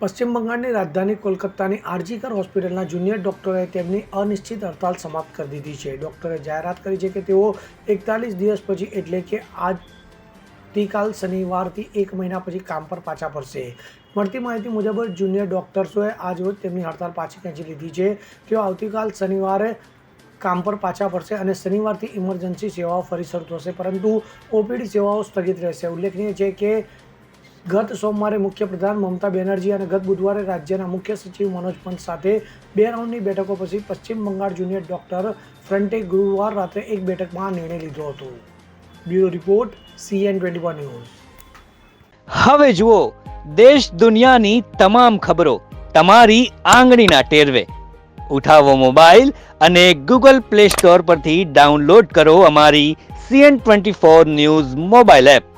પશ્ચિમ બંગાળની રાજધાની કોલકાતાની આરજીકર હોસ્પિટલના જુનિયર ડોક્ટરોએ તેમની અનિશ્ચિત હડતાલ સમાપ્ત કરી દીધી છે. ડોક્ટરે જાહેરાત કરી છે કે તેઓ એકતાલીસ દિવસ પછી એટલે કે આવતીકાલ શનિવારથી એક મહિના પછી કામ પર પાછા ફરશે. મળતી માહિતી મુજબ જુનિયર ડોક્ટર્સોએ આજરોજ તેમની હડતાલ પાછી ખેંચી લીધી છે. તેઓ આવતીકાલ શનિવારે કામ પર પાછા ફરશે અને શનિવારથી ઇમરજન્સી સેવાઓ ફરી શરૂ થશે. પરંતુ ઓપીડી સેવાઓ સ્થગિત રહેશે. ઉલ્લેખનીય છે કે ગત સોમવારે મુખ્યપ્રધાન મમતા બેનર્જી અને ગત બુધવારે રાજ્યના મુખ્ય સચિવ મનોજ પંત સાથે બે રાઉન્ડની બેઠકો પછી પશ્ચિમ બંગાળ જુનિયર ડોક્ટર ફ્રન્ટે ગુરુવાર રાત્રે એક બેઠકમાં આ નિર્ણય લીધો હતો. Bureau report CN twenty one news. હવે જુઓ, દેશ દુનિયાની તમામ ખબરો તમારી આંગળીના ટેરવે. ઉઠાવો મોબાઈલ અને ગૂગલ પ્લે સ્ટોર પરથી ડાઉનલોડ કરો અમારી CN twenty four news mobile app.